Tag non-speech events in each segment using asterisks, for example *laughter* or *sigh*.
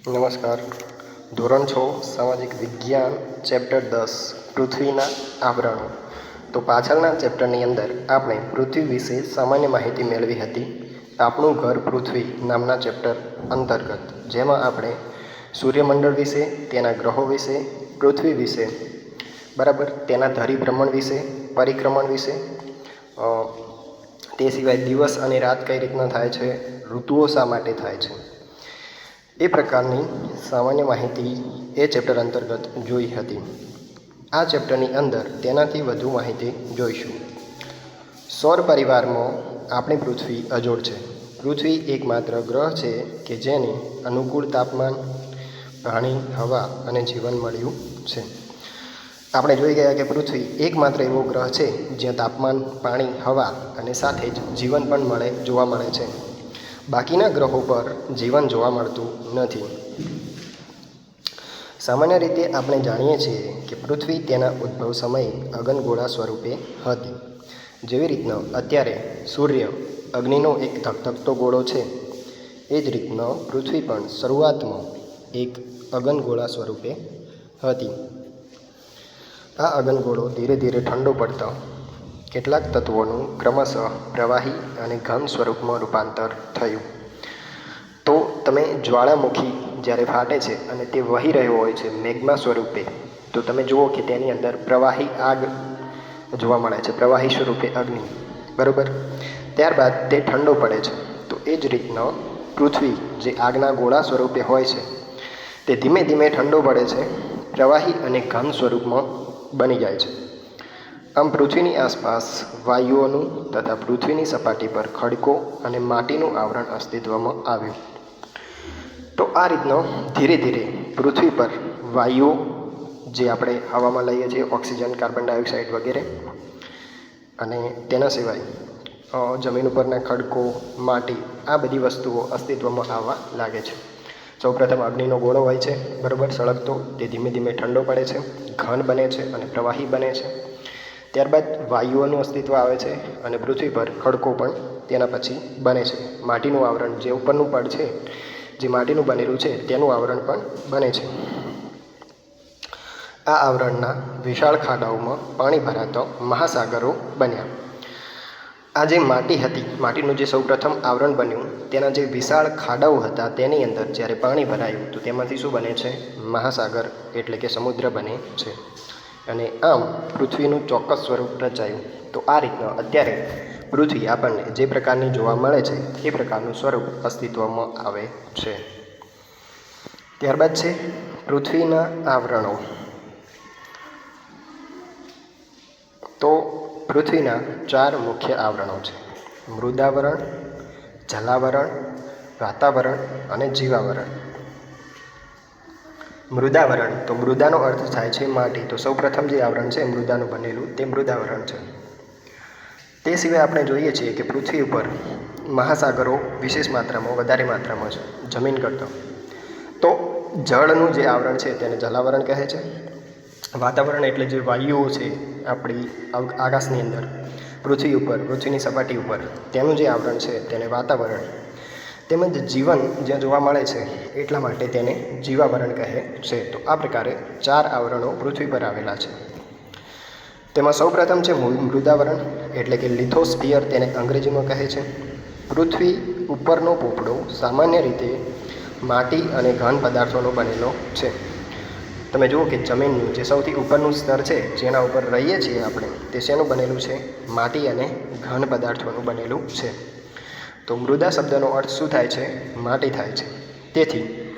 નમસ્કાર. ધોરણ છ, સામાજિક વિજ્ઞાન, ચેપ્ટર દસ, પૃથ્વીના આવરણો. તો પાછળના ચેપ્ટરની અંદર આપણે પૃથ્વી વિશે સામાન્ય માહિતી મેળવી હતી. આપણું ઘર પૃથ્વી નામના ચેપ્ટર અંતર્ગત, જેમાં આપણે સૂર્યમંડળ વિશે, તેના ગ્રહો વિશે, પૃથ્વી વિશે, બરાબર, તેના ધરીભ્રમણ વિશે, પરિક્રમણ વિશે તે સિવાય દિવસ અને રાત કઈ રીતના થાય છે, ઋતુઓ શા માટે થાય છે એ પ્રકારની સામાન્ય માહિતી એ ચેપ્ટર અંતર્ગત જોઈ હતી. આ ચેપ્ટરની અંદર તેનાથી વધુ માહિતી જોઈશું. સૌર પરિવારમાં આપણી પૃથ્વી અજોડ છે. પૃથ્વી એકમાત્ર ગ્રહ છે કે જેને અનુકૂળ તાપમાન, પાણી, હવા અને જીવન મળ્યું છે. આપણે જોઈ ગયા કે પૃથ્વી એકમાત્ર એવો ગ્રહ છે જ્યાં તાપમાન, પાણી, હવા અને સાથે જ જીવન પણ મળે, જોવા મળે છે. બાકીના ગ્રહો પર જીવન જોવા મળતું નથી. સામાન્ય રીતે આપણે જાણીએ છીએ કે પૃથ્વી તેના ઉદ્ભવ સમયે અગનગોળા સ્વરૂપે હતી. જેવી રીતનો અત્યારે સૂર્ય અગ્નિનો એક ધકધકતો ગોળો છે. એ જ રીતનો પૃથ્વી પણ શરૂઆતમાં એક અગનગોળા સ્વરૂપે હતી. આ અગનગોળો ધીરે ધીરે ઠંડો પડતા કેટલાક તત્વોનું ક્રમશઃ પ્રવાહી અને ઘન સ્વરૂપમાં રૂપાંતર થયું. તો તમે જ્વાળામુખી જ્યારે ફાટે છે અને તે વહી રહ્યો હોય છે મેઘમાં સ્વરૂપે, તો તમે જુઓ કે તેની અંદર પ્રવાહી આગ જોવા મળે છે, પ્રવાહી સ્વરૂપે અગ્નિ. બરોબર? ત્યારબાદ તે ઠંડો પડે છે. તો એ જ રીતનો પૃથ્વી જે આગના ગોળા સ્વરૂપે હોય છે, તે ધીમે ધીમે ઠંડો પડે છે, પ્રવાહી અને ઘન સ્વરૂપમાં બની જાય છે. આમ પૃથ્વીની આસપાસ વાયુઓનું તથા પૃથ્વીની સપાટી પર ખડકો અને માટીનું આવરણ અસ્તિત્વમાં આવ્યું. તો આ રીતનો ધીરે ધીરે પૃથ્વી પર વાયુઓ, જે આપણે હવામાં લઈએ છીએ, ઓક્સિજન, કાર્બન ડાયોક્સાઇડ વગેરે, અને તેના સિવાય જમીન ઉપરના ખડકો, માટી, આ બધી વસ્તુઓ અસ્તિત્વમાં આવવા લાગે છે. સૌપ્રથમ અગ્નિનો ગોળો હોય છે, બરાબર, સળગતો, તે ધીમે ધીમે ઠંડો પડે છે, ઘન બને છે અને પ્રવાહી બને છે. ત્યારબાદ વાયુઓનું અસ્તિત્વ આવે છે અને પૃથ્વી પર ખડકો પણ તેના પછી બને છે. માટીનું આવરણ જે ઉપરનું પડ છે, જે માટીનું બનેલું છે, તેનું આવરણ પણ બને છે. આ આવરણના વિશાળ ખાડાઓમાં પાણી ભરાતો મહાસાગરો બન્યા. આ જે માટી હતી, માટીનું જે સૌપ્રથમ આવરણ બન્યું, તેના જે વિશાળ ખાડાઓ હતા તેની અંદર જ્યારે પાણી ભરાયું, તો તેમાંથી શું બને છે? મહાસાગર એટલે કે સમુદ્ર બને છે. અને આમ પૃથ્વીનું ચોક્કસ સ્વરૂપ રચાયું. તો આ રીતના અત્યારે પૃથ્વી આપણને જે પ્રકારની જોવા મળે છે, એ પ્રકારનું સ્વરૂપ અસ્તિત્વમાં આવે છે. ત્યારબાદ છે પૃથ્વીના આવરણો. તો પૃથ્વીના ચાર મુખ્ય આવરણો છે. મૃદાવરણ, જલાવરણ, વાતાવરણ અને જીવાવરણ. મૃદાવરણ. તો મૃદાનો અર્થ થાય છે માટી. તો સૌપ્રથમ જે આવરણ છે મૃદાનું બનેલું તે મૃદાવરણ છે. તે સિવાય આપણે જોઈએ છીએ કે પૃથ્વી ઉપર મહાસાગરો વિશેષ માત્રામાં, વધારે માત્રામાં છે, જમીન કરતાં. તો જળનું જે આવરણ છે તેને જલાવરણ કહે છે. વાતાવરણ એટલે જે વાયુઓ છે આપણી આકાશની અંદર, પૃથ્વી ઉપર, પૃથ્વીની સપાટી ઉપર, તેનું જે આવરણ છે તેને વાતાવરણ તેમજ જીવન જ્યાં જોવા મળે છે, એટલા માટે તેને જીવાવરણ કહે છે. તો આ પ્રકારે ચાર આવરણો પૃથ્વી પર આવેલા છે. તેમાં સૌપ્રથમ છે મૃદાવરણ, એટલે કે લિથોસ્ફિયર તેને અંગ્રેજીમાં કહે છે. પૃથ્વી ઉપરનો પોપડો સામાન્ય રીતે માટી અને ઘન પદાર્થોનો બનેલો છે. તમે જુઓ કે જમીનનું જે સૌથી ઉપરનું સ્તર છે, જેના ઉપર રહીએ છીએ આપણે, તે શેનું બનેલું છે? માટી અને ઘન પદાર્થોનું બનેલું છે. તો મૃદા શબ્દનો અર્થ શું થાય છે? માટી થાય છે. તેથી,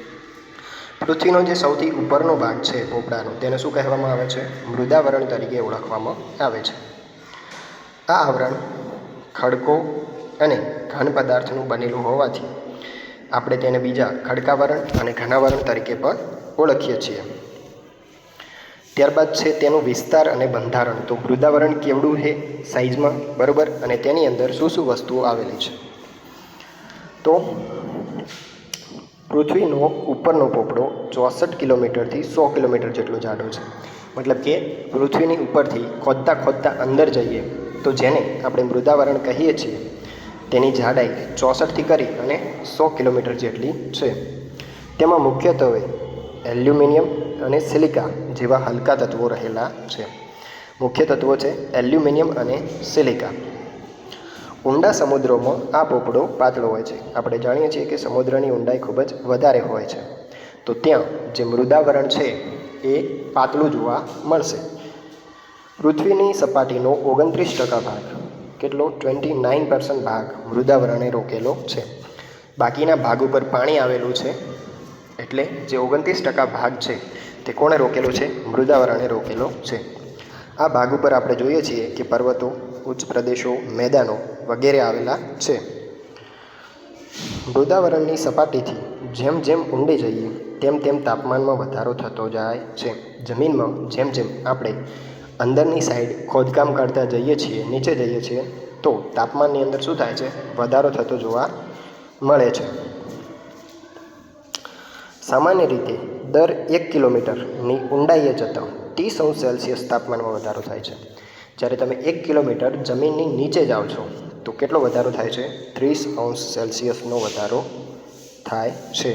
પૃથ્વીનો જે સૌથી ઉપરનો ભાગ છે પોપડાનો, તેને શું કહેવામાં આવે છે? મૃદાવરણ તરીકે ઓળખવામાં આવે છે. આ આવરણ ખડકો અને ઘન પદાર્થનું બનેલું હોવાથી, આપણે તેને બીજા ખડકાવરણ અને ઘનાવરણ તરીકે પણ ઓળખીએ છીએ. ત્યારબાદ છે તેનું વિસ્તાર અને બંધારણ. તો મૃદાવરણ કેવડું છે? સાઇઝમાં બરાબર? અને તેની અંદર શું શું વસ્તુઓ આવેલી છે? તો પૃથ્વીનો ઉપરનો પોપડો ચોસઠ કિલોમીટરથી સો કિલોમીટર જેટલો જાડો છે. મતલબ કે પૃથ્વીની ઉપરથી ખોદતા ખોદતા અંદર જઈએ તો જેને આપણે મૃદાવરણ કહીએ છીએ, તેની જાડાઈ ચોસઠથી કરી અને સો કિલોમીટર જેટલી છે. તેમાં મુખ્યત્વે એલ્યુમિનિયમ અને સિલિકા જેવા હલકા તત્વો રહેલા છે. મુખ્ય તત્વો છે એલ્યુમિનિયમ અને સિલિકા. ઊંડા સમુદ્રોમાં આ પોપડો પાતળો હોય છે. આપણે જાણીએ છીએ કે સમુદ્રની ઊંડાઈ ખૂબ જ વધારે હોય છે. તો ત્યાં જે મૃદાવરણ છે, એ પાતળું જોવા મળશે. પૃથ્વીની સપાટીનો ઓગણત્રીસ ટકા ભાગ, કેટલો? ટ્વેન્ટી નાઇન પર્સન્ટ ભાગ મૃદાવરણે રોકેલો છે. બાકીના ભાગ ઉપર પાણી આવેલું છે, એટલે જે ઓગણત્રીસ ટકા ભાગ છે, તે કોણે રોકેલો છે? મૃદાવરણે રોકેલો છે. આ ભાગ ઉપર આપણે જોઈએ છીએ કે પર્વતો, ઉચ્ચ પ્રદેશો, મેદાનો વગેરે આવેલા છે. મૃદાવરણની સપાટીથી જેમ જેમ ઊંડે જઈએ, તેમ તેમ તાપમાનમાં વધારો થતો જાય છે. જમીનમાં જેમ જેમ આપણે અંદરની સાઈડ ખોદકામ કરતા જઈએ છીએ, નીચે જઈએ છીએ, તો તાપમાનની અંદર શું થાય છે? વધારો થતો જોવા મળે છે. સામાન્ય રીતે દર એક કિલોમીટરની ઊંડાઈએ જતાં ત્રીસ સેલ્સિયસ તાપમાનમાં વધારો થાય છે. જ્યારે તમે એક કિલોમીટર જમીનની નીચે જાઓ છો તો કેટલો વધારો થાય છે? ત્રીસ અંશ સેલ્સિયસનો વધારો થાય છે.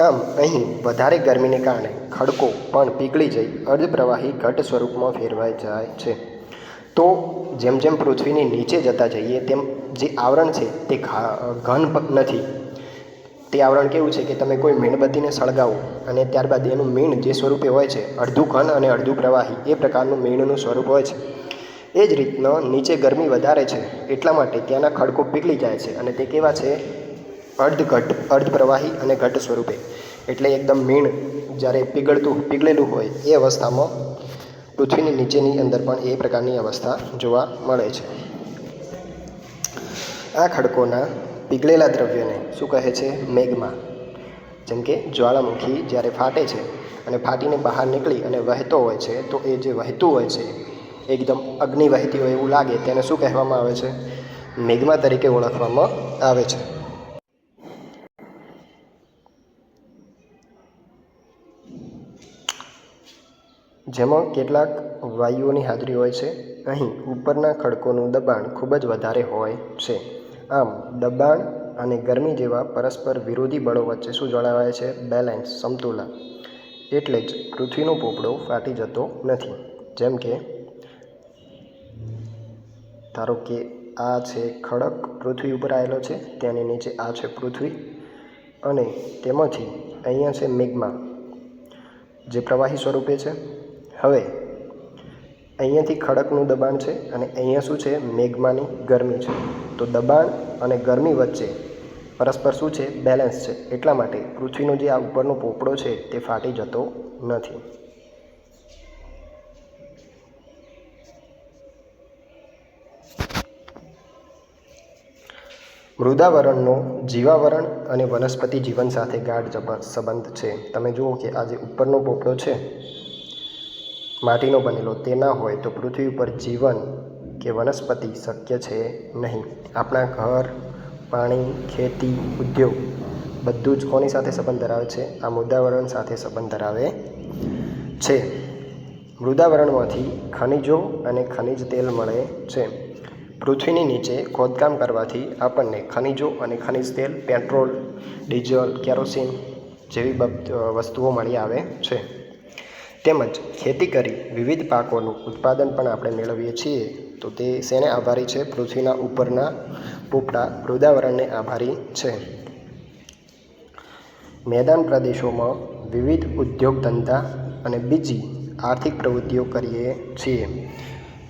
આમ, અહીં વધારે ગરમીને કારણે ખડકો પણ પીગળી જઈ અર્ધપ્રવાહી ઘટ સ્વરૂપમાં ફેરવાઈ જાય છે. તો જેમ જેમ પૃથ્વીની નીચે જતા જઈએ, તેમ જે આવરણ છે તે ઘન નથી. તે આવરણ કેવું છે કે તમે કોઈ મીણબત્તીને સળગાવો અને ત્યારબાદ એનું મીણ જે સ્વરૂપે હોય છે, અડધું ઘન અને અડધું પ્રવાહી, એ પ્રકારનું મીણનું સ્વરૂપ હોય છે. એ જ રીતનો નીચે ગરમી વધારે છે, એટલા માટે ત્યાંના ખડકો પીગળી જાય છે અને તે કેવા છે? અર્ધઘટ અર્ધ પ્રવાહી અને ઘટ સ્વરૂપે. એટલે એકદમ મીણ જ્યારે પીગળતું, પીગળેલું હોય એ અવસ્થામાં પૃથ્વીની નીચેની અંદર પણ એ પ્રકારની અવસ્થા જોવા મળે છે. આ ખડકોના પીગળેલા દ્રવ્યને શું કહે છે? મેઘમાં. જેમ કે જ્વાળામુખી જ્યારે ફાટે છે અને ફાટીને બહાર નીકળી અને વહેતો હોય છે, તો એ જે વહેતું હોય છે એકદમ અગ્નિ વહેતી હોય એવું લાગે, તેને શું કહેવામાં આવે છે? મેઘમા તરીકે ઓળખવામાં આવે છે. જેમાં કેટલાક વાયુઓની હાજરી હોય છે. અહીં ઉપરના ખડકોનું દબાણ ખૂબ જ વધારે હોય છે. આમ, દબાણ અને ગરમી જેવા પરસ્પર વિરોધી બળો વચ્ચે શું જળવાય છે? બેલેન્સ, સમતુલા. એટલે જ પૃથ્વીનો પોપડો ફાટી જતો નથી. જેમ કે ધારો કે આ છે ખડક પૃથ્વી ઉપર આવેલો છે, તેની નીચે આ છે પૃથ્વી અને તેમાંથી અહીંયા છે મેઘમા જે પ્રવાહી સ્વરૂપે છે. હવે અહીંયાથી ખડકનું દબાણ છે અને અહીંયા શું છે? મેઘમાની ગરમી છે. તો દબાણ અને ગરમી વચ્ચે પરસ્પર શું છે? બેલેન્સ છે. એટલા માટે પૃથ્વીનો જે આ ઉપરનો પોપડો છે, તે ફાટી જતો નથી. મૃદાવરણનો જીવાવરણ અને વનસ્પતિ જીવન સાથે ગાઢ સંબંધ છે. તમે જુઓ કે આ જે ઉપરનો પોપડો છે, માટીનો બનેલો તે ના હોય તો પૃથ્વી ઉપર જીવન કે વનસ્પતિ શક્ય છે નહીં. આપણા ઘર, પાણી, ખેતી, ઉદ્યોગ બધું જ કોની સાથે સંબંધ ધરાવે છે? આ મૃદાવરણ સાથે સંબંધ ધરાવે છે. મૃદાવરણમાંથી ખનિજો અને ખનિજ તેલ મળે છે. પૃથ્વીની નીચે ખોદકામ કરવાથી આપણને ખનિજો અને ખનિજ તેલ, પેટ્રોલ, ડીઝલ, કેરોસીન જેવી વસ્તુઓ મળી આવે છે. તેમજ ખેતી કરી વિવિધ પાકોનું ઉત્પાદન પણ આપણે મેળવીએ છીએ. તો તે શેને આભારી છે? પૃથ્વીના ઉપરના પોપડા મૃદાવરણને આભારી છે. મેદાન પ્રદેશોમાં વિવિધ ઉદ્યોગ ધંધા અને બીજી આર્થિક પ્રવૃત્તિઓ કરીએ છીએ.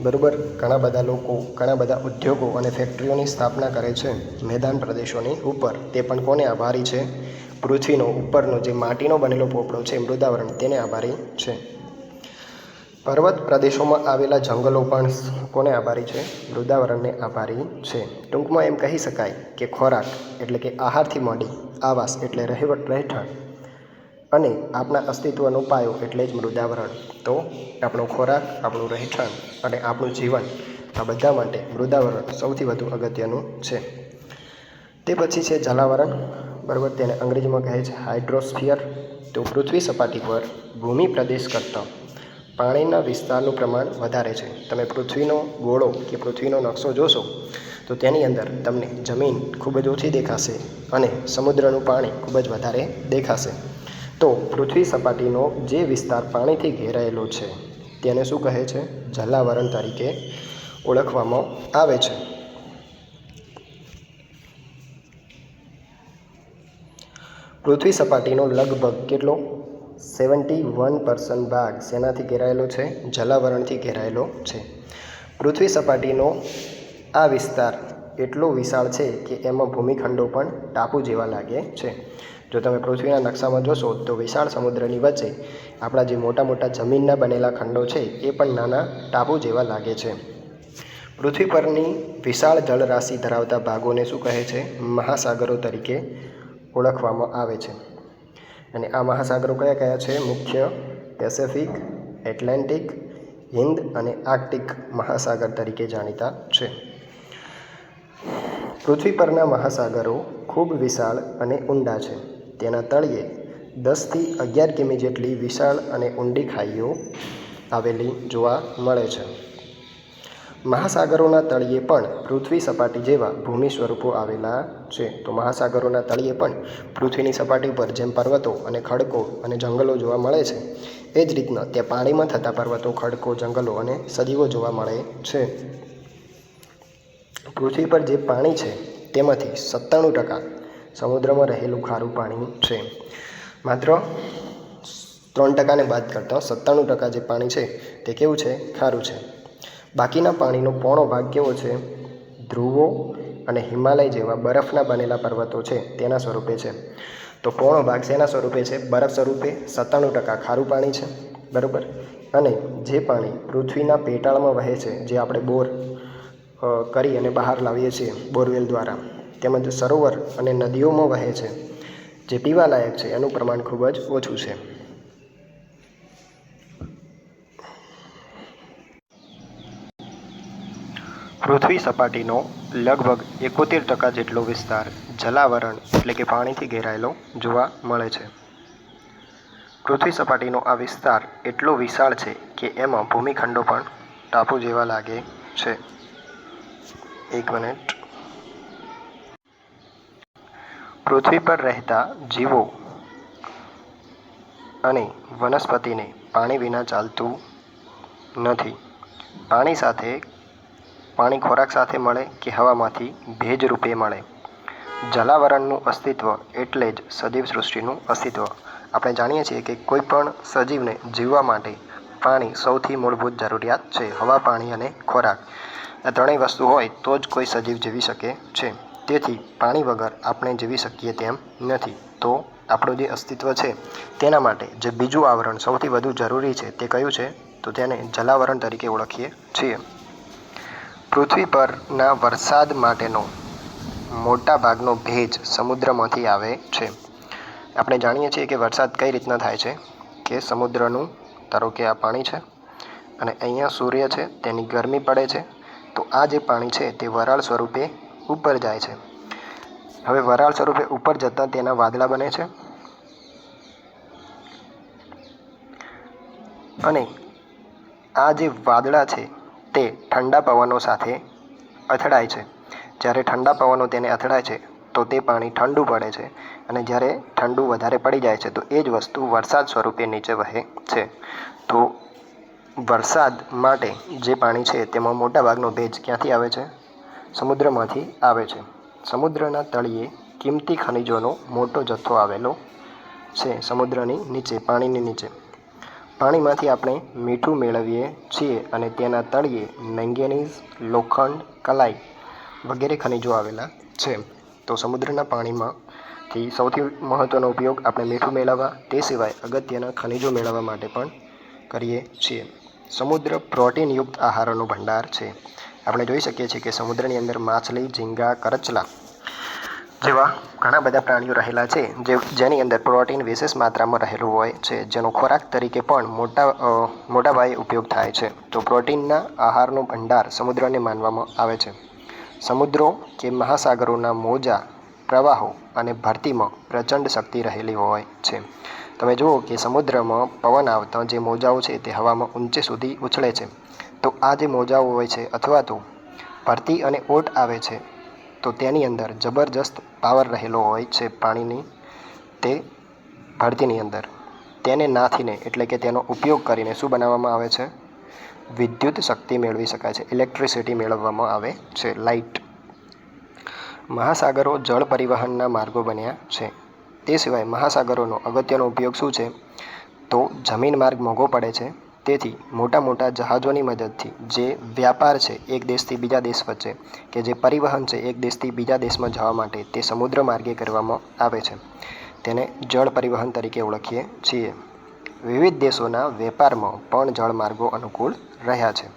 બરાબર? ઘણા બધા લોકો, ઘણા બધા ઉદ્યોગો અને ફેક્ટરીઓની સ્થાપના કરે છે મેદાન પ્રદેશોની ઉપર. તે પણ કોને આભારી છે? પૃથ્વીનો ઉપરનો જે માટીનો બનેલો પોપડો છે, મૃદાવરણ તેને આભારી છે. પર્વત પ્રદેશોમાં આવેલા જંગલો પણ કોને આભારી છે? મૃદાવરણને આભારી છે. ટૂંકમાં એમ કહી શકાય કે ખોરાક એટલે કે આહારથી માંડી આવાસ એટલે રહેવટ રહેઠાણ અને આપણા અસ્તિત્વનો પાયો એટલે જ મૃદાવરણ. તો આપણો ખોરાક, આપણું રહેઠાણ અને આપણું જીવન આ બધા માટે મૃદાવરણ સૌથી વધુ અગત્યનું છે. તે પછી છે જલાવરણ. બરાબર, તેને અંગ્રેજીમાં કહે છે હાઇડ્રોસ્ફિયર. તો પૃથ્વી સપાટી પર ભૂમિ પ્રદેશ કરતાં પાણીના વિસ્તારનું પ્રમાણ વધારે છે. તમે પૃથ્વીનો ગોળો કે પૃથ્વીનો નકશો જોશો, તો તેની અંદર તમને જમીન ખૂબ જ ઓછી દેખાશે અને સમુદ્રનું પાણી ખૂબ જ વધારે દેખાશે. તો પૃથ્વી સપાટીનો જે વિસ્તાર પાણીથી ઘેરાયેલો છે, તેને શું કહે છે? જલાવરણ તરીકે ઓળખવામાં આવે છે. પૃથ્વી સપાટીનો લગભગ કેટલો? સેવન્ટી વન પર્સન્ટ ભાગ શેનાથી ઘેરાયેલો છે? જલાવરણથી ઘેરાયેલો છે. પૃથ્વી સપાટીનો આ વિસ્તાર એટલો વિશાળ છે કે એમાં ભૂમિખંડો પણ ટાપુ જેવા લાગે છે. જો તમે પૃથ્વીના નકશામાં જોશો તો વિશાળ સમુદ્રની વચ્ચે આપણા જે મોટા મોટા જમીનના બનેલા ખંડો છે, એ પણ નાના ટાપુ જેવા લાગે છે. પૃથ્વી પરની વિશાળ જળરાશિ ધરાવતા ભાગોને શું કહે છે? મહાસાગરો તરીકે ઓળખવામાં આવે છે. અને આ મહાસાગરો કયા કયા છે? મુખ્ય પેસેફિક, એટલાન્ટિક, હિન્દ અને આર્કટિક મહાસાગર તરીકે જાણીતા છે. પૃથ્વી પરના મહાસાગરો ખૂબ વિશાળ અને ઊંડા છે. તેના તળિયે દસથી અગિયાર કિમી જેટલી વિશાળ અને ઊંડી ખાઈઓ આવેલી જોવા મળે છે. મહાસાગરોના તળિયે પણ પૃથ્વી સપાટી જેવા ભૂમિ સ્વરૂપો આવેલા છે. તો મહાસાગરોના તળિયે પણ પૃથ્વીની સપાટી પર જેમ પર્વતો અને ખડકો અને જંગલો જોવા મળે છે, એ જ રીતના ત્યાં પાણીમાં થતા પર્વતો, ખડકો, જંગલો અને સજીવો જોવા મળે છે. પૃથ્વી પર જે પાણી છે, તેમાંથી સત્તાણું ટકા સમુદ્રમાં રહેલું ખારું પાણી છે. માત્ર ત્રણ ટકાને બાદ કરતાં સત્તાણું ટકા જે પાણી છે તે કેવું છે? ખારું છે. બાકીના પાણીનો પોણો ભાગ કેવો છે? ધ્રુવો અને હિમાલય જેવા બરફના બનેલા પર્વતો છે તેના સ્વરૂપે છે. તો પોણો ભાગ શેના સ્વરૂપે છે? બરફ સ્વરૂપે સત્તાણું ટકા ખારું પાણી છે. બરાબર? અને જે પાણી પૃથ્વીના પેટાળમાં વહે છે, જે આપણે બોર કરી અને બહાર લાવીએ છીએ બોરવેલ દ્વારા. તેમજ સરોવર અને નદીઓમાં વહે છે, જે પીવાલાયક છે. એનું પ્રમાણ ખૂબ જ ઓછું છે. પૃથ્વી સપાટીનો લગભગ એકોતેર ટકા જેટલો વિસ્તાર જલાવરણ એટલે કે પાણીથી ઘેરાયેલો જોવા મળે છે. પૃથ્વી સપાટીનો આ વિસ્તાર એટલો વિશાળ છે કે એમાં ભૂમિખંડો પણ ટાપુ જેવા લાગે છે. એક મિનિટ. પૃથ્વી પર રહેતા જીવો અને વનસ્પતિને પાણી વિના ચાલતું નથી. પાણી સાથે, પાણી ખોરાક સાથે મળે કે હવામાંથી ભેજ રૂપે મળે. જલાવરણનું અસ્તિત્વ એટલે જ સજીવ સૃષ્ટિનું અસ્તિત્વ. આપણે જાણીએ છીએ કે કોઈ પણ સજીવને જીવવા માટે પાણી સૌથી મૂળભૂત જરૂરિયાત છે, હવા, પાણી અને ખોરાક. આ ત્રણેય વસ્તુ હોય તો જ કોઈ સજીવ જીવી શકે છે. તેથી પાણી વગર આપણે જીવી શકીએ તેમ નથી. તો આપણું જે અસ્તિત્વ છે તેના માટે જે બીજું આવરણ સૌથી વધુ જરૂરી છે તે કયું છે? તો તેને જલાવરણ તરીકે ઓળખીએ છીએ. પૃથ્વી પરના વરસાદ માટેનો મોટા ભાગનો ભેજ સમુદ્રમાંથી આવે છે. આપણે જાણીએ છીએ કે વરસાદ કઈ રીતના થાય છે? કે સમુદ્રનું, ધારો કે આ પાણી છે, અને અહીંયા સૂર્ય છે, તેની ગરમી પડે છે, તો આ જે પાણી છે તે વરાળ સ્વરૂપે ઉપર જાય છે. હવે વરાળ સ્વરૂપે ઉપર જતાં તેના વાદળા બને છે. અને આ જે વાદળા છે તે ઠંડા પવનો સાથે અથડાય છે. જ્યારે ઠંડા પવનો તેને અથડાય છે, તો તે પાણી ઠંડુ પડે છે. અને જ્યારે ઠંડુ વધારે પડી જાય છે, તો એ જ વસ્તુ વરસાદ સ્વરૂપે નીચે વહે છે. તો વરસાદ માટે જે પાણી છે, તેમાં મોટાભાગનો ભેજ ક્યાંથી આવે છે? સમુદ્રમાંથી આવે છે. સમુદ્રના તળિયે કિંમતી ખનિજોનો મોટો જથ્થો આવેલો છે સમુદ્રની નીચે, પાણીની નીચે. પાણીમાંથી આપણે મીઠું મેળવીએ છીએ અને તેના તળિયે મેંગેનીઝ, લોખંડ, કલાઈ વગેરે ખનિજો આવેલા છે. તો સમુદ્રના પાણીમાંથી સૌથી મહત્ત્વનો ઉપયોગ આપણે મીઠું મેળવવા, તે સિવાય અગત્યના ખનિજો મેળવવા માટે પણ કરીએ છીએ. સમુદ્ર પ્રોટીનયુક્ત આહારોનો ભંડાર છે. આપણે જોઈ શકીએ છીએ કે સમુદ્રની અંદર માછલી ઝીંગા કરચલા જેવા ઘણા બધા પ્રાણીઓ રહેલા છે જે જેની અંદર પ્રોટીન વિશેષ માત્રામાં રહેલું હોય છે જેનો ખોરાક તરીકે પણ મોટા અ, મોટા પાયે ઉપયોગ થાય છે. તો પ્રોટીનના આહારનો ભંડાર સમુદ્રને માનવામાં આવે છે. સમુદ્રો કે મહાસાગરોના મોજા પ્રવાહો અને ભરતીમાં પ્રચંડ શક્તિ રહેલી હોય છે. તમે જુઓ કે સમુદ્રમાં પવન આવતા જે મોજાઓ છે તે હવામાં ઊંચે સુધી ઉછળે છે. તો આ જે મોજાઓ હોય છે અથવા તો ભરતી અને ઓટ આવે છે, તો તેની અંદર જબરજસ્ત પાવર રહેલો હોય છે પાણીની, તે ભરતીની અંદર. તેને નાથીને, એટલે કે તેનો ઉપયોગ કરીને શું બનાવવામાં આવે છે? વિદ્યુત શક્તિ મેળવી શકાય છે, ઇલેક્ટ્રિસિટી મેળવવામાં આવે છે, લાઇટ. મહાસાગરો જળ પરિવહનના માર્ગો બન્યા છે. તે સિવાય મહાસાગરોનો અગત્યનો ઉપયોગ શું છે? તો જમીન માર્ગ મોંઘો પડે છે તેથી મોટા મોટા જહાજોની મદદથી જે વ્યાપાર છે એક દેશથી બીજા દેશ વચ્ચે કે જે પરિવહન છે એક દેશથી બીજા દેશમાં જવા માટે તે સમુદ્ર માર્ગે કરવામાં આવે છે. તેને જળ પરિવહન તરીકે ઓળખીએ છીએ. વિવિધ દેશોના વેપારમાં પણ જળમાર્ગો અનુકૂળ રહ્યા છે.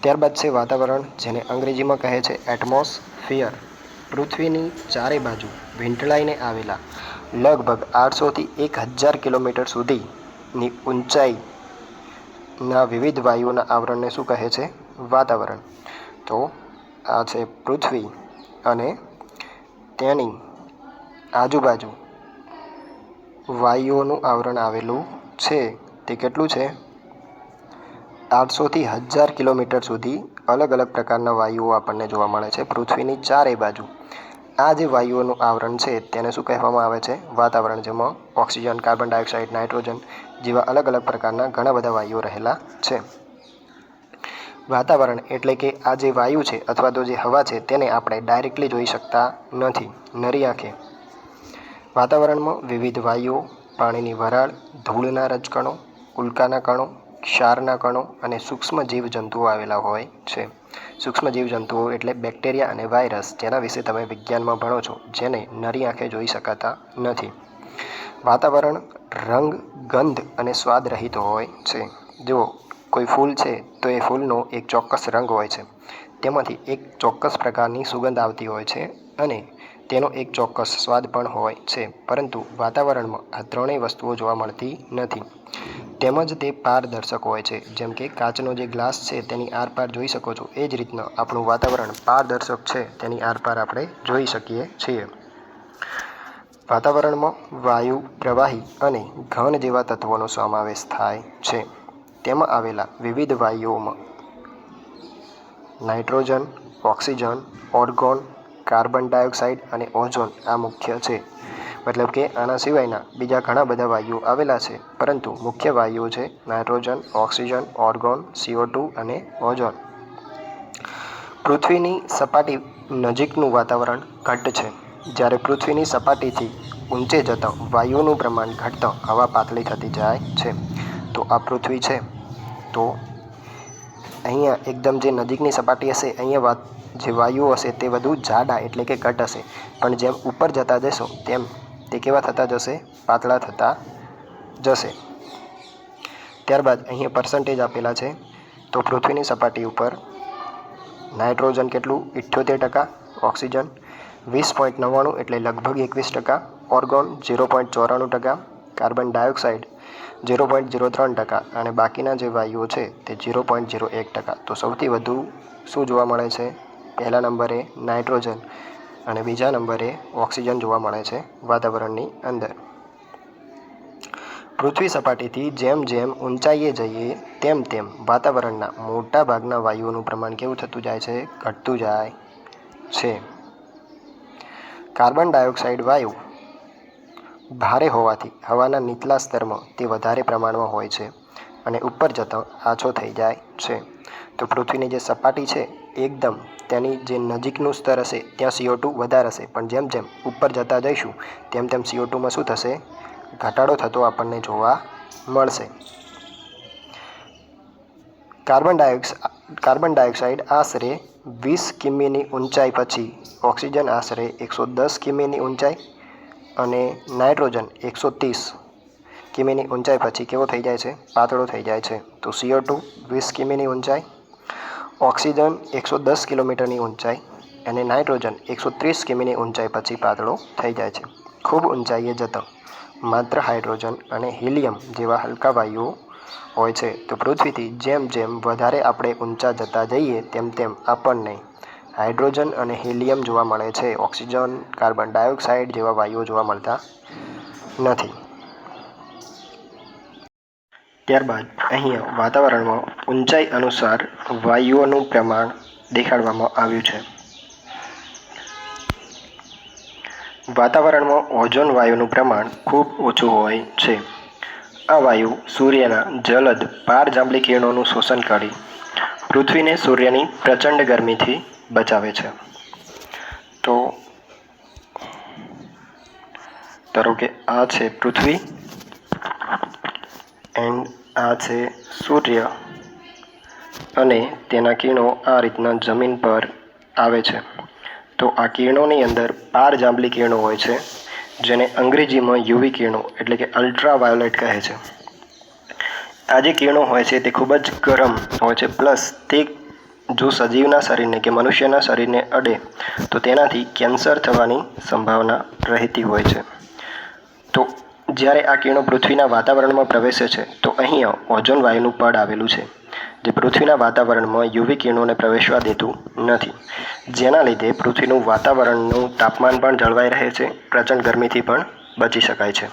ત્યારબાદ છે વાતાવરણ, જેને અંગ્રેજીમાં કહે છે એટમોસ્ફિયર પૃથ્વીની ચારે બાજુ વીંટળાઈને આવેલા લગભગ આઠસોથી એક હજાર કિલોમીટર સુધીની ઊંચાઈના વિવિધ વાયુઓના આવરણને શું કહે છે? વાતાવરણ. તો આ છે પૃથ્વી અને તેની આજુબાજુ. વાયુઓનું આવરણ આવેલું છે. તે કેટલું છે? આઠસોથી હજાર કિલોમીટર સુધી અલગ અલગ પ્રકારના વાયુઓ આપણને જોવા મળે છે. પૃથ્વીની ચારેય બાજુ. આ જે વાયુઓનું આવરણ છે, તેને શું કહેવામાં આવે છે? વાતાવરણ જેમાં ઓક્સિજન, કાર્બન ડાયોક્સાઇડ, નાઇટ્રોજન જેવા અલગ અલગ પ્રકારના ઘણા બધા વાયુઓ રહેલા છે. વાતાવરણ એટલે કે આ જે વાયુ છે અથવા તો જે હવા છે, તેને આપણે ડાયરેક્ટલી જોઈ શકતા નથી, નરી આંખે. વાતાવરણમાં વિવિધ વાયુઓ, પાણીની વરાળ, ધૂળના રજકણો, ઉલ્કાના કણો ક્ષારના કણો અને સૂક્ષ્મ જીવજંતુઓ આવેલા હોય છે. સૂક્ષ્મ જીવજંતુઓ એટલે બેક્ટેરિયા અને વાયરસ જેના વિશે તમે વિજ્ઞાનમાં ભણો છો, જેને નરી આંખે જોઈ શકાતા નથી. વાતાવરણ, રંગ, ગંધ અને સ્વાદ રહિત હોય છે. જો કોઈ ફૂલ છે તો એ ફૂલનો એક ચોક્કસ રંગ હોય છે. તેમાંથી એક ચોક્કસ પ્રકારની સુગંધ આવતી હોય છે અને તેનો એક ચોક્કસ સ્વાદ પણ હોય છે, પરંતુ વાતાવરણમાં આ ત્રણેય વસ્તુઓ જોવા મળતી નથી. તેમજ તે પારદર્શક હોય છે, જેમ કે કાચનો જે ગ્લાસ છે તેની આરપાર જોઈ શકો છો. એ જ રીતના આપણું વાતાવરણ પારદર્શક છે, તેની આરપાર આપણે જોઈ શકીએ છીએ. વાતાવરણમાં વાયુ પ્રવાહી અને ઘન જેવા તત્વોનો સમાવેશ થાય છે. તેમાં આવેલા વિવિધ વાયુઓમાં nitrogen, oxygen, argon carbon dioxide અને ઓઝોન આ મુખ્ય છે. મતલબ કે આના સિવાયના બીજા ઘણા બધા વાયુઓ આવેલા છે. પરંતુ મુખ્ય વાયુઓ છે nitrogen, oxygen, argon CO two અને ઓઝોન. પૃથ્વીની સપાટી નજીકનું વાતાવરણ ઘટ્ટ છે. જ્યારે પૃથ્વીની સપાટીથી ઊંચે જતાં વાયુનું પ્રમાણ ઘટતાં હવા પાતળી થતી જાય છે. તો આ પૃથ્વી છે. તો અહીંયા એકદમ જે નજીકની સપાટી હશે, અહીંયા વાત જે વાયુઓ હશે તે વધુ જાડા એટલે કે ઘટ હશે. પણ જેમ ઉપર જતા જશો તેમ તે કેવા થતા જશે? પાતળા થતા જશે. ત્યારબાદ અહીંયા પર્સન્ટેજ આપેલા છે. તો પૃથ્વીની સપાટી ઉપર નાઇટ્રોજન કેટલું? ઇઠ્યોતેર ટકા. ઓક્સિજન વીસ પોઈન્ટ નવ્વાણું એટલે લગભગ એકવીસ ટકા. ઓર્ગોન ઝીરો પોઈન્ટ ચોરાણું ટકા. Carbon dioxide zero point zero ત્રણ ટકા. અને બાકીના જે વાયુઓ છે તે ઝીરો પોઈન્ટ ઝીરો એક ટકા. તો સૌથી વધુ શું જોવા મળે છે? પહેલા નંબરે નાઇટ્રોજન અને બીજા નંબરે ઓક્સિજન જોવા મળે છે વાતાવરણની અંદર. પૃથ્વી સપાટીથી જેમ જેમ ઊંચાઈએ જઈએ, તેમ તેમ વાતાવરણના મોટા ભાગના વાયુઓનું પ્રમાણ કેવું થતું જાય છે? ઘટતું જાય છે. કાર્બન ડાયોક્સાઇડ વાયુ ભારે હોવાથી હવાના નીચલા સ્તરમાં તે વધારે પ્રમાણમાં હોય છે અને ઉપર જતો આછો થઈ જાય છે. તો પૃથ્વીની જે સપાટી છે, એકદમ તેની જે નજીકનું સ્તર હશે, ત્યાં સીઓ ટુ વધારે હશે. પણ જેમ જેમ ઉપર જતાં જઈશું, તેમ તેમ સીઓ ટુમાં શું થશે? ઘટાડો થતો આપણને જોવા મળશે. કાર્બન ડાયોક્સ, કાર્બન ડાયોક્સાઇડ આશરે વીસ કિમીની ઊંચાઈ પછી ઓક્સિજન આશરે એકસો દસ કિમીની ઊંચાઈ અને નાઇટ્રોજન એકસો ત્રીસ કિમીની ઊંચાઈ પછી કેવો થઈ જાય છે? પાતળો થઈ જાય છે. તો સીઓ ટુ વીસ કિમીની ઊંચાઈ ઓક્સિજન એકસો દસ કિલોમીટરની ઊંચાઈ અને નાઇટ્રોજન એકસો ત્રીસ કિમીની ઊંચાઈ પછી પાતળો થઈ જાય છે. ખૂબ ઊંચાઈએ જતો, માત્ર હાઇડ્રોજન અને હિલિયમ જેવા હલકા વાયુઓ હોય છે. તો પૃથ્વીથી જેમ જેમ વધારે આપણે ઊંચા જતા જઈએ, તેમ તેમ આપણને હાઇડ્રોજન અને હિલિયમ જોવા મળે છે. ઓક્સિજન, કાર્બન ડાયોક્સાઇડ જેવા વાયુઓ જોવા મળતા નથી. ત્યારબાદ અહીંયા વાતાવરણમાં ઊંચાઈ અનુસાર વાયુઓનું પ્રમાણ દેખાડવામાં આવ્યું છે. વાતાવરણમાં ઓઝોન વાયુનું પ્રમાણ ખૂબ ઓછું હોય છે. આ વાયુ સૂર્યના જલદ પારજાંબલી કિરણોનું શોષણ કરી પૃથ્વીને સૂર્યની પ્રચંડ ગરમીથી બચાવે છે. તો, ધારો કે આ છે પૃથ્વી એન્ડ આ છે સૂર્ય. અને તેના કિરણો આ રીતના જમીન પર આવે છે. તો આ કિરણોની અંદર પારજાંબલી કિરણો હોય છે, જેને અંગ્રેજીમાં યુવી કિરણો એટલે કે અલ્ટ્રાવાયોલેટ કહે છે. આ જે કિરણો હોય છે તે ખૂબ જ ગરમ હોય છે પ્લસ તે જો સજીવના શરીરને કે મનુષ્યના શરીરને અડે, તો તેનાથી કેન્સર થવાની સંભાવના રહેતી હોય છે. તો જ્યારે આ કિરણો પૃથ્વીના વાતાવરણમાં પ્રવેશે છે, તો અહીંયા ઓઝોન વાયુનું પડ આવેલું છે, જે પૃથ્વીના વાતાવરણમાં યુવી કિરણોને પ્રવેશવા દેતું નથી. જેના લીધે પૃથ્વીનું વાતાવરણનું તાપમાન પણ જળવાઈ રહે છે, પ્રચંડ ગરમીથી પણ બચી શકાય છે.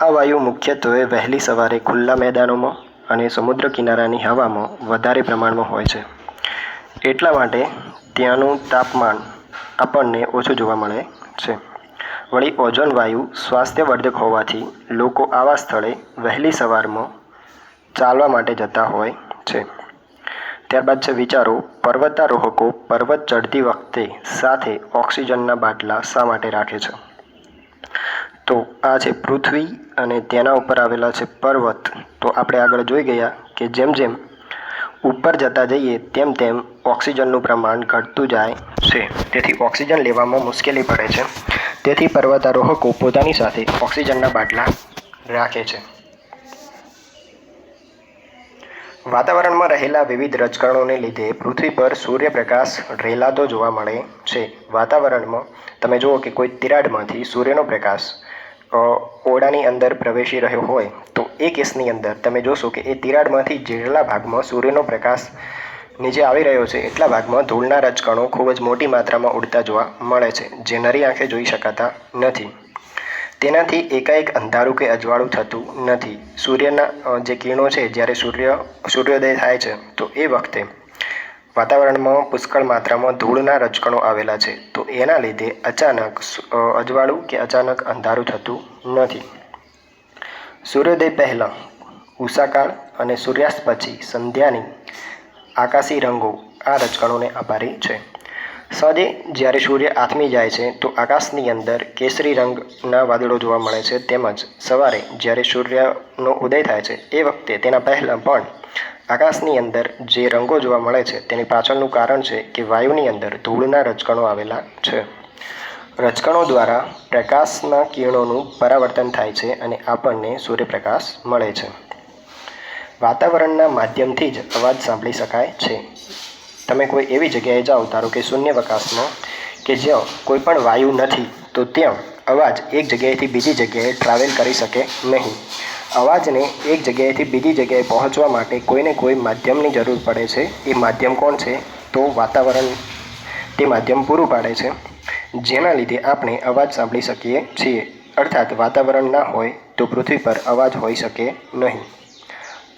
આ વાયુ મુખ્યત્વે વહેલી સવારે ખુલ્લા મેદાનોમાં અને સમુદ્ર કિનારાની હવામાં વધારે પ્રમાણમાં હોય છે. એટલા માટે ત્યાંનું તાપમાન આપણને ઓછું જોવા મળે છે. વળી ઓઝોન વાયુ સ્વાસ્થ્યવર્ધક હોવાથી લોકો આવા સ્થળે વહેલી સવારમાં ચાલવા માટે જતા હોય છે. ત્યારબાદ છે વિચારો, પર્વતારોહકો પર્વત ચઢતી વખતે સાથે ઓક્સિજનના બાટલા શા માટે રાખે છે? તો આ છે પૃથ્વી અને તેના ઉપર આવેલા છે પર્વત. તો આપણે આગળ જોઈ ગયા કે જેમ જેમ ઉપર જતા જઈએ તેમ તેમ ઓક્સિજનનું પ્રમાણ ઘટતું જાય છે. તેથી ઓક્સિજન લેવામાં મુશ્કેલી પડે છે. તેથી પર્વતારોહકો પોતાની સાથે ઓક્સિજનના બાટલા રાખે છે. વાતાવરણમાં રહેલા વિવિધ રજકણોને લીધે પૃથ્વી પર સૂર્યપ્રકાશ રેલાતો જોવા મળે છે. વાતાવરણમાં તમે જુઓ કે કોઈ તિરાડમાંથી સૂર્યનો પ્રકાશ ઓરડાની અંદર પ્રવેશી રહ્યો હોય તો એ કેસની અંદર તમે જોશો કે એ તિરાડમાંથી જેટલા ભાગમાં સૂર્યનો પ્રકાશ નીચે આવી રહ્યો છે. એટલા ભાગમાં ધૂળના રજકણો ખૂબ જ મોટી માત્રામાં ઉડતા જોવા મળે છે, જે નરી આંખે જોઈ શકાતા નથી. તેનાથી એકાએક અંધારું કે અજવાળું થતું નથી. સૂર્યના જે કિરણો છે, જ્યારે સૂર્ય, સૂર્યોદય થાય છે, તો એ વખતે વાતાવરણમાં પુષ્કળ માત્રામાં ધૂળના રજકણો આવેલા છે. તો એના લીધે અચાનક અજવાળું કે અચાનક અંધારું થતું નથી. સૂર્યોદય પહેલાં, ઉષાકાળ અને સૂર્યાસ્ત પછી સંધ્યાની આકાશી રંગો આ રજકણોને આભારી છે. સાંજે જ્યારે સૂર્ય આથમી જાય છે, તો આકાશની અંદર કેસરી રંગના વાદળો જોવા મળે છે, તેમજ સવારે જ્યારે સૂર્યનો ઉદય થાય છે, એ વખતે તેના પહેલાં પણ આકાશની અંદર જે રંગો જોવા મળે છે, તેની પાછળનું કારણ છે કે વાયુની અંદર ધૂળના રજકણો આવેલા છે. રજકણો દ્વારા પ્રકાશના કિરણોનું પરાવર્તન થાય છે અને આપણને સૂર્યપ્રકાશ મળે છે. વાતાવરણના માધ્યમથી જ અવાજ સાંભળી શકાય છે. તમે કોઈ એવી જગ્યાએ જાઓ ધારો કે શૂન્યવકાશમાં કે જ્યાં કોઈ પણ વાયુ નથી, તો ત્યાં અવાજ એક જગ્યાએથી બીજી જગ્યાએ ટ્રાવેલ કરી શકે નહીં. અવાજને એક જગ્યાએથી બીજી જગ્યાએ પહોંચવા માટે કોઈને કોઈ માધ્યમની જરૂર પડે છે. એ માધ્યમ કોણ છે? તો વાતાવરણ. તે માધ્યમ પૂરું પાડે છે. જેના લીધે આપણે અવાજ સાંભળી શકીએ છીએ. અર્થાત વાતાવરણ ના હોય તો પૃથ્વી પર અવાજ હોઈ શકે નહીં.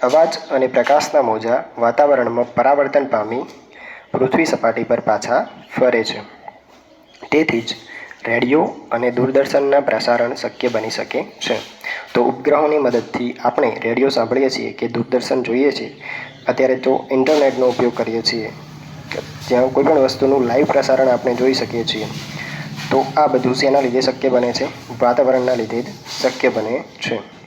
અવાજ અને પ્રકાશના મોજા વાતાવરણમાં પરાવર્તન પામી પૃથ્વી સપાટી પર પાછા ફરે છે. તેથી જ રેડિયો અને દૂરદર્શનના પ્રસારણ શક્ય બની શકે છે. તો ઉપગ્રહોની મદદથી આપણે રેડિયો સાંભળીએ છીએ કે દૂરદર્શન જોઈએ છીએ અત્યારે તો ઇન્ટરનેટનો ઉપયોગ કરીએ છીએ. જ્યાં કોઈ પણ વસ્તુનું લાઈવ પ્રસારણ આપણે જોઈ શકીએ છીએ. તો આ બધું શેના લીધે શક્ય બને છે? વાતાવરણના લીધે જ શક્ય બને છે.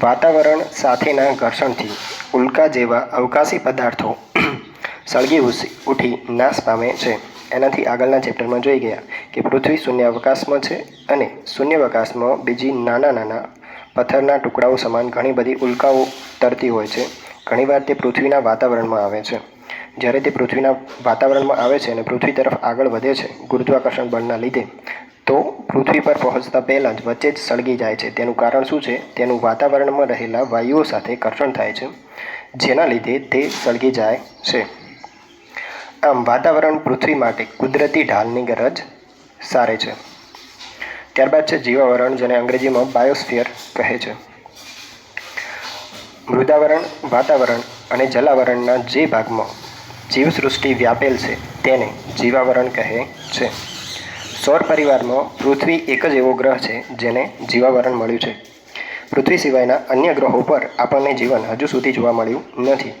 વાતાવરણ સાથેના ઘર્ષણથી ઉલ્કા જેવા અવકાશી પદાર્થો *clears throat* સળગી ઉઠી નાશ પામે છે. એનાથી આગળના ચેપ્ટરમાં જોઈ ગયા કે પૃથ્વી શૂન્યાવકાશમાં છે અને શૂન્યાવકાશમાં બીજી નાના નાના પથ્થરના ટુકડાઓ સમાન ઘણી બધી ઉલ્કાઓ તરતી હોય છે. ઘણીવાર તે પૃથ્વીના વાતાવરણમાં આવે છે. જ્યારે તે પૃથ્વીના વાતાવરણમાં આવે છે અને પૃથ્વી તરફ આગળ વધે છે, ગુરુત્વાકર્ષણ બળના લીધે તો પૃથ્વી પર પહોંચતા પહેલાં જ વચ્ચે જ સળગી જાય છે. તેનું કારણ શું છે? તેનું વાતાવરણમાં રહેલા વાયુઓ સાથે કર્ષણ થાય છે, જેના લીધે તે સળગી જાય છે. આમ વાતાવરણ પૃથ્વી માટે કુદરતી ઢાલની ગરજ સારે છે. ત્યારબાદ છે જીવાવરણ, જેને અંગ્રેજીમાં બાયોસ્ફિયર કહે છે. મૃદાવરણ, વાતાવરણ અને જલાવરણના જે ભાગમાં જીવસૃષ્ટિ વ્યાપેલ છે, તેને જીવાવરણ કહે છે. સૌર પરિવારમાં પૃથ્વી એક જ એવો ગ્રહ છે જેને જીવાવરણ મળ્યું છે. પૃથ્વી સિવાયના અન્ય ગ્રહો પર આપણને જીવન હજુ સુધી જોવા મળ્યું નથી.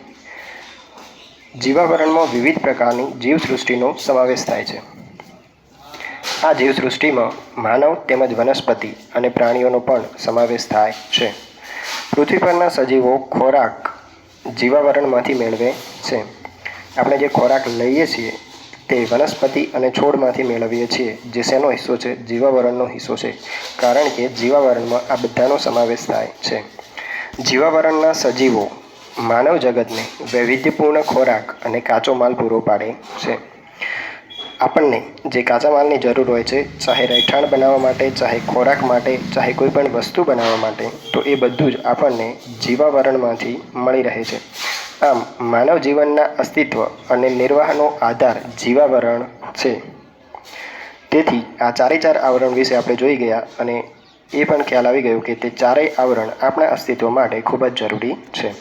જીવાવરણમાં વિવિધ પ્રકારની જીવસૃષ્ટિનો સમાવેશ થાય છે. આ જીવસૃષ્ટિમાં માનવ તેમજ વનસ્પતિ અને પ્રાણીઓનો પણ સમાવેશ થાય છે. પૃથ્વી પરના સજીવો ખોરાક જીવાવરણમાંથી મેળવે છે. આપણે જે ખોરાક લઈએ છીએ તે વનસ્પતિ અને છોડમાંથી મેળવીએ છીએ, જે શેનો હિસ્સો છે? જીવાવરણનો હિસ્સો છે. કારણ કે જીવાવરણમાં આ બધાનો સમાવેશ થાય છે. જીવાવરણના સજીવો માનવ જગતને વૈવિધ્યપૂર્ણ ખોરાક અને કાચો માલ પૂરો પાડે છે. આપણને જે કાચા માલની જરૂર હોય છે, ચાહે રહેઠાણ બનાવવા માટે, ચાહે ખોરાક માટે, ચાહે કોઈ પણ વસ્તુ બનાવવા માટે, તો એ બધું જ આપણને જીવાવરણમાંથી મળી રહે છે. આમ માનવ જીવનના અસ્તિત્વ અને નિર્વાહનો આધાર જીવાવરણ છે. તેથી આ ચારે ચાર આવરણ વિશે આપણે જોઈ ગયા અને એ પણ ખ્યાલ આવી ગયો કે તે ચારેય આવરણ આપણા અસ્તિત્વ માટે ખૂબ જ જરૂરી છે.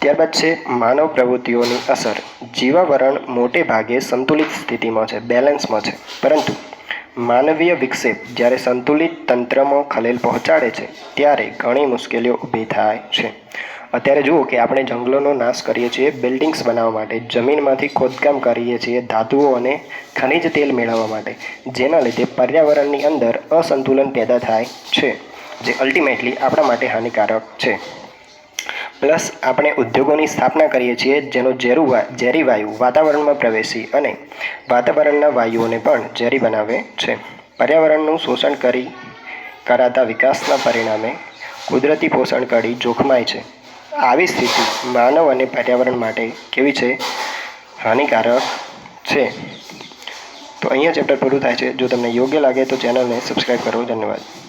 ત્યારબાદ છે માનવ પ્રવૃત્તિઓની અસર. જીવાવરણ મોટે ભાગે સંતુલિત સ્થિતિમાં છે, બેલેન્સમાં છે. પરંતુ માનવીય વિક્ષેપ જ્યારે સંતુલિત તંત્રમાં ખલેલ પહોંચાડે છે, ત્યારે ઘણી મુશ્કેલીઓ ઊભી થાય છે. અત્યારે જુઓ કે આપણે જંગલોનો નાશ કરીએ છીએ બિલ્ડિંગ્સ બનાવવા માટે, જમીનમાંથી ખોદકામ કરીએ છીએ ધાતુઓ અને ખનિજ તેલ મેળવવા માટે, જેના લીધે પર્યાવરણની અંદર અસંતુલન પેદા થાય છે, જે અલ્ટિમેટલી આપણા માટે હાનિકારક છે. પ્લસ આપણે ઉદ્યોગોની સ્થાપના કરીએ છીએ જેનો ઝેરું ઝેરી વાયુ વાતાવરણમાં પ્રવેશી અને વાતાવરણના વાયુઓને પણ ઝેરી બનાવે છે. પર્યાવરણનું શોષણ કરી, કરાતા વિકાસના પરિણામે કુદરતી પોષણ કડી જોખમાય છે. આવી સ્થિતિ માનવ અને પર્યાવરણ માટે કેવી છે? હાનિકારક છે. તો અહીંયા ચેપ્ટર પૂરું થાય છે. જો તમને યોગ્ય લાગે તો ચેનલને સબસ્ક્રાઈબ કરો. ધન્યવાદ.